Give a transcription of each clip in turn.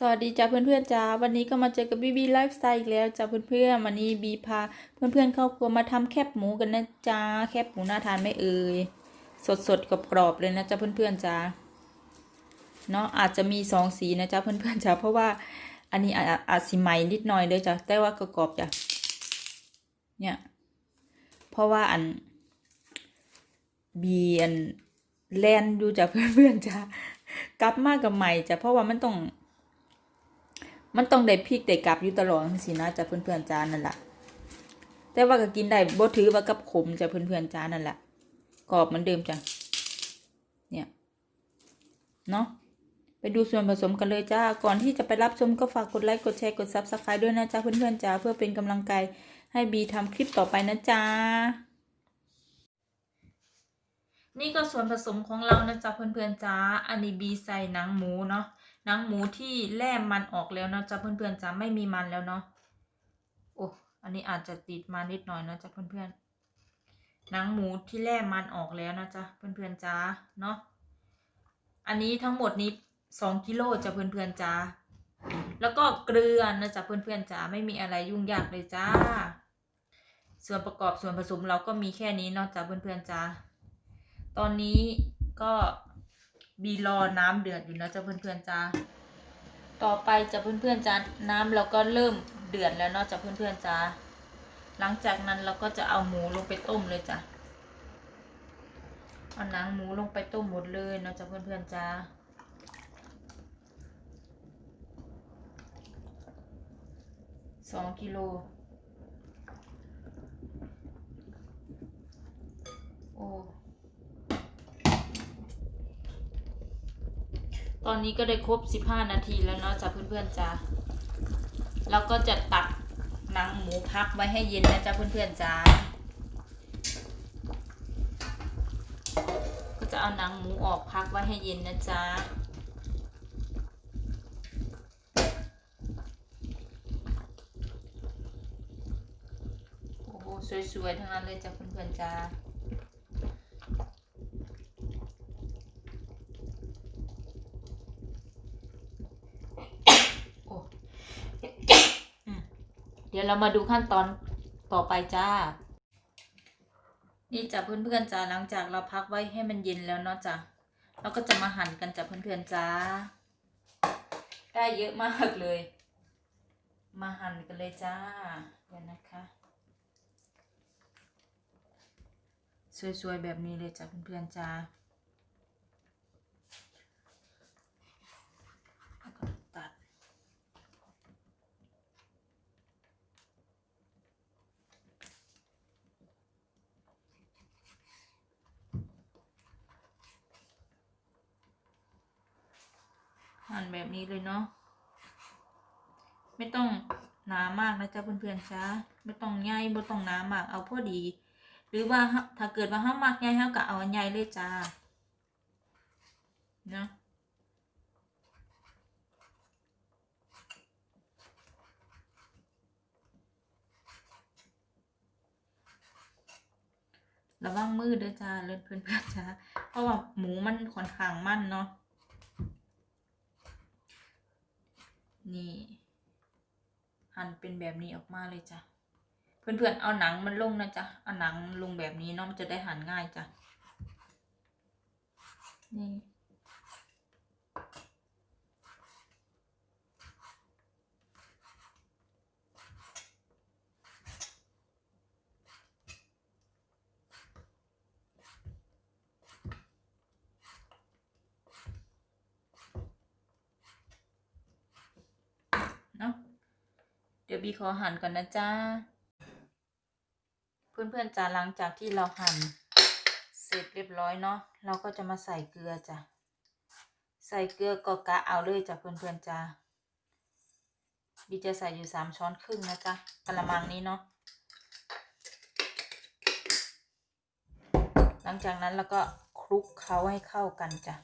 สวัสดีจ้าเพื่อนๆจ้าวันนี้ก็มาเจอกับบีบีไลฟ์สไตล์อีกแล้วจ้าเพื่อนๆวันนี้บีพาเพื่อนๆเข้าครัวมาทำแคบหมูกันนะจ้าแคบหมูน่าทานไม่เอ่ยสดๆกรอบๆเลยนะจ้าเพื่อนๆจ้าเนาะอาจจะมีสองสีนะจ้าเพื่อนๆจ้าเพราะว่าอันนี้อาจอาจสีใหม่นิดหน่อยเลยจ้าแต่ว่ากรอบๆจ้าเนี่ยเพราะว่าอันบีอันแลนอยู่จ้าเพื่อนๆจ้ากลับมากกับใหม่จ้าเพราะว่ามันต้อง มันต้องได้พริกได้กลับอยู่ตลอดสินะจ้ะเพื่อนๆจ้านั่นแหละแต่ว่าก็กินได้บ่ถือว่ากับขมจ้ะเพื่อนๆจ้านั่นแหละกรอบเหมือนเดิมจ้ะเนี่ยเนาะไปดูส่วนผสมกันเลยจ้า ก่อนที่จะไปรับชมก็ฝากกดไลค์ กดแชร์ กดซับสไครต์ด้วยนะจ้าเพื่อนๆจ้าเพื่อเป็นกำลังใจให้บีทำคลิปต่อไปนะจ้า นี่ก็ส่วนผสมของเรานะจ๊ะเพื่อนๆจ้า อันนี้บีใส่หนังหมูเนาะ หนังหมูที่แล่มันออกแล้วนะจ๊ะเพื่อนๆจ้าไม่มีมันแล้วเนาะโอ้อันนี้อาจจะติดมานิดหน่อยนะจ๊ะเพื่อนๆหนังหมูที่แล่มันออกแล้วนะจ๊ะเพื่อนๆจ้าเนาะอันนี้ทั้งหมดนี้สองกิโลจ้ะเพื่อนๆจ้าแล้วก็เกลือนะจ๊ะเพื่อนๆจ้าไม่มีอะไรยุ่งยากเลยจ้า ส่วนประกอบส่วนผสมเราก็มีแค่นี้เนาะจ้ะเพื่อนๆจ้าตอนนี้ก็ บีรอน้ำเดือดอยู่นะจ้ะเพื่อนๆจ้าต่อไปจะเพื่อนๆจ้าน้ำเราก็เริ่มเดือดแล้วเนาะจ้ะเพื่อนๆจ้าหลังจากนั้นเราก็จะเอาหมูลงไปต้มเลยจ้ะเอาหนังหมูลงไปต้มหมดเลยเนาะจ้ะเพื่อนๆจ้าสองกิโล โอ้ ตอนนี้ก็ได้ครบ 15 นาทีแล้วเนาะจ้ะเพื่อนๆจ้าแล้วก็จะตักหนังหมูพักไว้ให้เย็นนะจ้ะเพื่อนๆจ้าก็จะเอาหนังหมูออกพักไว้ให้เย็นนะจ๊ะโอ้โหสวยๆทั้งนั้นเลยจ้ะเพื่อนๆจ้า โอ้อืม เดี๋ยวเรามาดูขั้นตอนต่อไปจ้า นี่จ้ะเพื่อนๆจ้าหลังจากเราพักไว้ให้มันเย็นแล้วเนาะจ้ะเราก็จะมาหั่นกันจ้ะเพื่อนๆจ้า ได้เยอะมากเลย มาหั่นกันเลยจ้าเดี๋ยวนะคะ สวยๆแบบนี้เลยจ้ะเพื่อนๆจ้าแล้วก็ตัด หั่นแบบนี้เลยเนาะไม่ต้องหนามากนะจ๊ะเพื่อนๆจ้าไม่ต้องใหญ่ไม่ต้องหนามากเอาพอดี หรือว่าถ้าเกิดว่าห้ามากใหญ่ห้าก็เอาใหญ่เลยจ้าเนาะระวังมือเด้อจ้าเลิศเพื่อนๆจ้าเพราะว่าหมูมันค่อนข้างมั่นเนาะ นี่ หั่นเป็นแบบนี้ออกมาเลยจ้ะ เพื่อนๆ เอาหนังมันลงนะจ๊ะ เอาหนังลงแบบนี้เนาะมันจะได้หั่นง่ายจ้ะ นี่ ยวบีขอหั่นก่อนนะจ้า เพื่อนๆจ้าหลังจากที่เราหั่นเสร็จเรียบร้อยเนาะ เราก็จะมาใส่เกลือจ้ะ ใส่เกลือก็กะเอาเลยจ้ะเพื่อนๆจ้าบีจะใส่อยู่สามช้อนครึ่งนะจ๊ะกระมังนี้เนาะ หลังจากนั้นเราก็คลุกเขาให้เข้ากันจ้ะ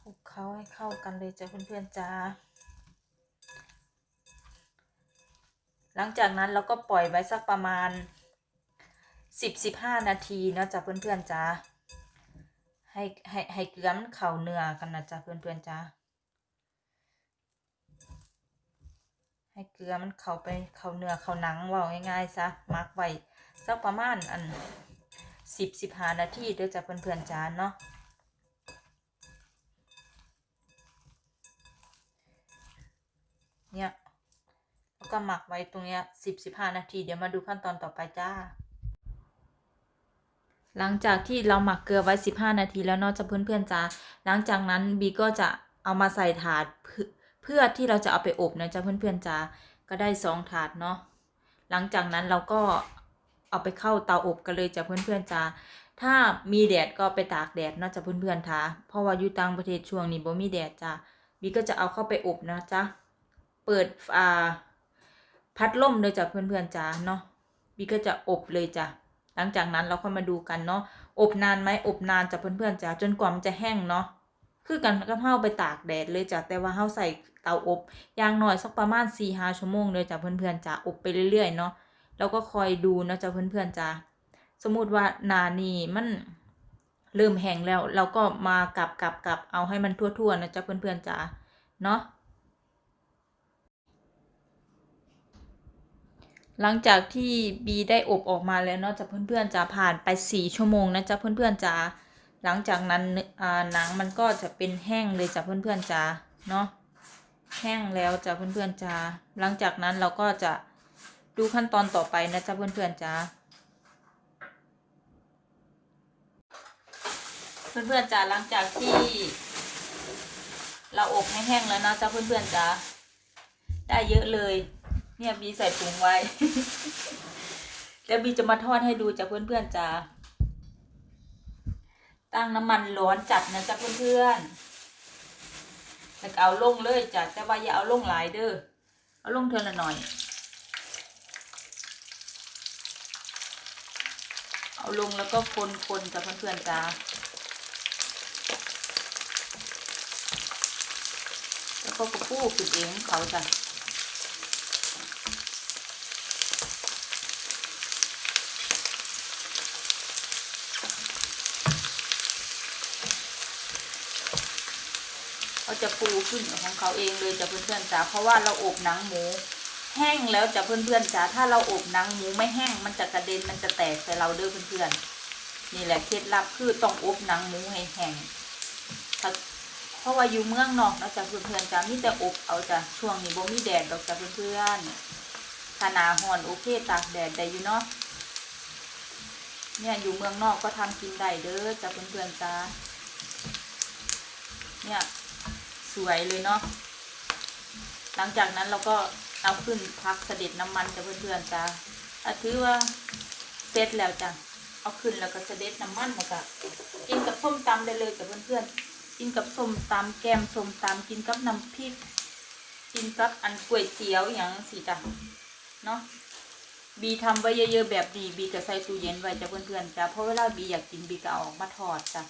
คลุก เคล้าให้เข้ากันเลยจ้ะเพื่อนๆจ้าหลังจากนั้นเราก็ปล่อยไว้สักประมาณสิบสิบห้านาทีเนาะจ้ะเพื่อนๆจ้าให้ให้ให้เกลือมันเข้าเนื้อกันนะจ้ะเพื่อนๆจ้าให้เกลือมันเข้าไปเข้าเนื้อเข้าหนังเว่าง่ายๆซะมักไว้สักประมาณอันสิบสิบห้านาทีเด้อจ้ะเพื่อนๆจ้าเนาะ เนี่ยแล้ว ก็หมักไว้ตรงเนี้ยสิบสิบห้านาที เดี๋ยวมาดูขั้นตอนต่อไปจ้า หลังจากที่เราหมักเกลือไว้สิบห้านาทีแล้วเนอกจากเพื่อนๆจ้าหลังจากนั้นบีก็จะเอามาใส่ถาดเพื่อเพื่อที่เราจะเอาไปอบนะจ้าเพื่อนๆจ้าก็ได้สองถาดเนาะหลังจากนั้นเราก็เอาไปเข้าเตาอบกันเลยจ้าเพื่อนๆจ้าถ้ามีแดดก็ไปตากแดดเนาะจ้าเพื่อนๆจ้าเพราะว่าอยู่ต่างประเทศช่วงนี้บ่มีแดดจ้าบีก็จะเอาเข้าไปอบนะจ้าเปิดอ่า พัดลมเลยจ้ะเพื่อนๆจ้าเนาะบีก็จะอบเลยจ้ะหลังจากนั้นเราก็มาดูกันเนาะอบนานไหมอบนานจ้ะเพื่อนๆจ้าจนกว่ามันจะแห้งเนาะคือกันก็เฮาไปตากแดดเลยจ้ะแต่ว่าเฮาใส่เตาอบอย่างหน้อยสักประมาณ4ี่ห้าชั่วโมงเลยจ้ะเพื่อนๆจ้าอบไปเรื่อยๆเนาะแล้วก็คอยดูนะจ้ะเพื่อนๆจ้าสมมุติว่านานี่มันเริ่มแห้งแล้วเราก็มากลับกลับกลับเอาให้มันทั่วๆนะจ้ะเพื่อนๆจ้าเนาะ หลังจากที่บีได้อบออกมาแล้วเนาะจากเพื่อนๆจะผ่านไปสี่ชั่วโมงนะจะเพื่อนๆจ๋าหลังจากนั้นอ่าหนังมันก็จะเป็นแห้งเลยจ้ะเพื่อนๆจ๋าเนาะแห้งแล้วจ้ะเพื่อนๆจ๋าหลังจากนั้นเราก็จะดูขั้นตอนต่อไปนะจะเพื่อนๆจ๋าเพื่อนๆจ๋าหลังจากที่เราอบให้แห้งแล้วนะจะเพื่อนๆจ๋าได้เยอะเลย เนี่ยบีใส่ถุงไว้แล้วบีจะมาทอดให้ดูจ้ะเพื่อนๆจ้าตั้งน้ำมันร้อนจัดนะจ้ะเพื่อนๆแล้วเอาลงเลยจ้ะแต่ว่าอย่าเอาลงหลายเด้อ เอาลงเทอละหน่อย เอาลงแล้วก็คนๆจ้ะเพื่อนๆจ้าแล้วก็กระปู้ขึ้นเองของเขาจ้ะ เขาจะฟูขึ้นของเขาเองเลยจ้ะเพื่อนๆจ๋าเพราะว่าเราอบหนังหมูแห้งแล้วจ้ะเพื่อนๆจ๋าถ้าเราอบหนังหมูไม่แห้งมันจะกระเด็นมันจะแตกใส่เราเด้อเพื่อนๆนี่แหละเคล็ดลับคือต้องอบหนังหมูให้แห้งเพราะว่าอยู่เมืองนอกนะจ๊ะเพื่อนๆจ๋ามีแต่อบเอาจ้ะช่วงนี้บ่มีแดดดอกจ้ะเพื่อนๆถ้าหนาฮ้อนโอเคตากแดดได้อยู่เนาะเนี่ยอยู่เมืองนอกก็ทำกินได้เด้อจ้ะเพื่อนๆจ๋าเนี่ย สวยเลยเนาะหลังจากนั้นเราก็เอาขึ้นพักเสด็จน้ำมันจ้ะเพื่อนๆจ้าอะถือว่าเสร็จแล้วจ้ะเอาขึ้นแล้วก็เสด็จน้ำมันมาจ้ะกินกับส้มตำได้เลยจ้ะเพื่อนๆกินกับส้มตำแกมส้มตำกินกับน้ำพริก กินกับอันก๋วยเตี๋ยวอย่างสิจ้ะเนาะบีทำไว้เยอะๆแบบดีบีก็ใส่ตู้เย็นไว้จ้ะเพื่อนๆจ้ะเพราะเวลาบีอยากกินบีก็เอาออกมาทอดจ้ะ